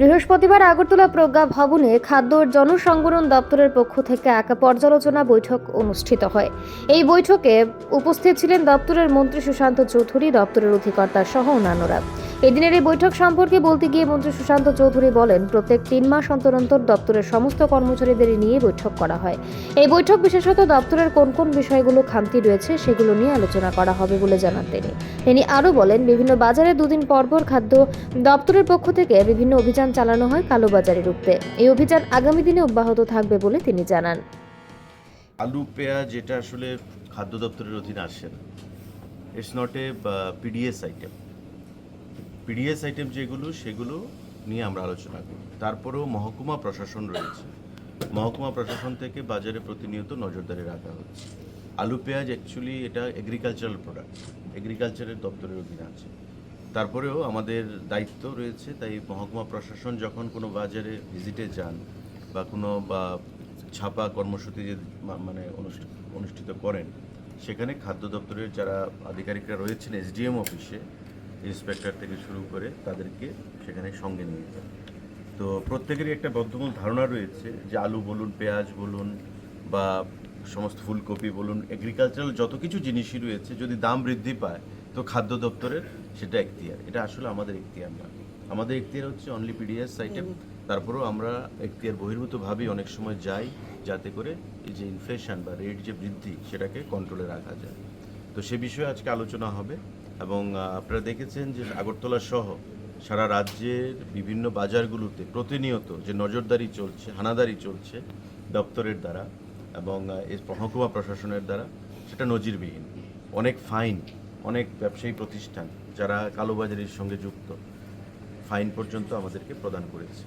বৃহস্পতিবার আগরতলা প্রজ্ঞা ভবনে খাদ্য ও জনসংবরণ দপ্তরের পক্ষ থেকে এক পর্যালোচনা বৈঠক অনুষ্ঠিত হয়। এই বৈঠকে উপস্থিত ছিলেন দপ্তরের মন্ত্রী সুশান্ত চৌধুরী, দপ্তরের অধিকর্তা সহ অন্যান্যরা। এদিনের এই বৈঠক সম্পর্কে বলতে গিয়ে মন্ত্রী সুশান্ত চৌধুরী বলেন, প্রত্যেক তিন মাস অন্তর অন্তর দপ্তরের সমস্ত কর্মচারীদের নিয়ে বৈঠক করা হয়। এই বৈঠক বিশেষত দপ্তরের কোন কোন বিষয়গুলো খামতি রয়েছে সেগুলো নিয়ে আলোচনা করা হবে বলে জানান তিনি। তিনি আরও বলেন, বিভিন্ন বাজারে দুদিন পরপর খাদ্য দপ্তরের পক্ষ থেকে বিভিন্ন অভিযান চালানো হয় কালোবাজারি রুখতে। এই অভিযান আগামী দিনে অব্যাহত থাকবে বলে তিনি জানান। আলু, পেঁয়াজ যেটা আসলে খাদ্য দপ্তরের অধীনে আসে না। It's not a PDS item PDS item যেগুলো, সেগুলো নিয়ে আমরা আলোচনা করি। তারপরেও মহকুমা প্রশাসন রয়েছে। মহকুমা প্রশাসন থেকে বাজারে প্রতিনিয়ত নজরদারি রাখা হচ্ছে। আলু, পেঁয়াজ অ্যাকচুয়ালি এটা এগ্রিকালচারাল প্রোডাক্ট এগ্রিকালচারের দপ্তরের অধীনে আছে। তারপরেও আমাদের দায়িত্ব রয়েছে, তাই মহকুমা প্রশাসন যখন কোনো বাজারে ভিজিটে যান বা কোনো, বা ছাপা কর্মসূচি যে মানে অনুষ্ঠিত করেন, সেখানে খাদ্য দপ্তরের যারা আধিকারিকরা রয়েছেন এসডিএম অফিসে ইন্সপেক্টর থেকে শুরু করে তাদেরকে সেখানে সঙ্গে নিয়ে যান তো প্রত্যেকেরই একটা বদ্ধমূল ধারণা রয়েছে যে আলু বলুন পেঁয়াজ বলুন বা সমস্ত ফুলকপি বলুন এগ্রিকালচারাল যত কিছু জিনিসই রয়েছে যদি দাম বৃদ্ধি পায় তো খাদ্য দপ্তরের সেটা এখতিয়ার। এটা আসলে আমাদের এখতিয়ার না। আমাদের এখতিয়ার হচ্ছে অনলি পিডিএস আইটেম তারপরেও আমরা এখতিয়ার বহির্ভূতভাবেই অনেক সময় যাই যাতে করে এই যে ইনফ্লেশন বা রেট যে বৃদ্ধি সেটাকে কন্ট্রোলে রাখা যায়। তো সে বিষয়ে আজকে আলোচনা হবে। এবং আপনারা দেখেছেন যে আগরতলা সহ সারা রাজ্যের বিভিন্ন বাজারগুলোতে প্রতিনিয়ত যে নজরদারি চলছে, হানাদারি চলছে দপ্তরের দ্বারা এবং এর মহকুমা প্রশাসনের দ্বারা, সেটা নজিরবিহীন। অনেক ফাইন, অনেক ব্যবসায়ী প্রতিষ্ঠান যারা কালোবাজারির সঙ্গে যুক্ত, ফাইন পর্যন্ত আমাদেরকে প্রদান করেছে।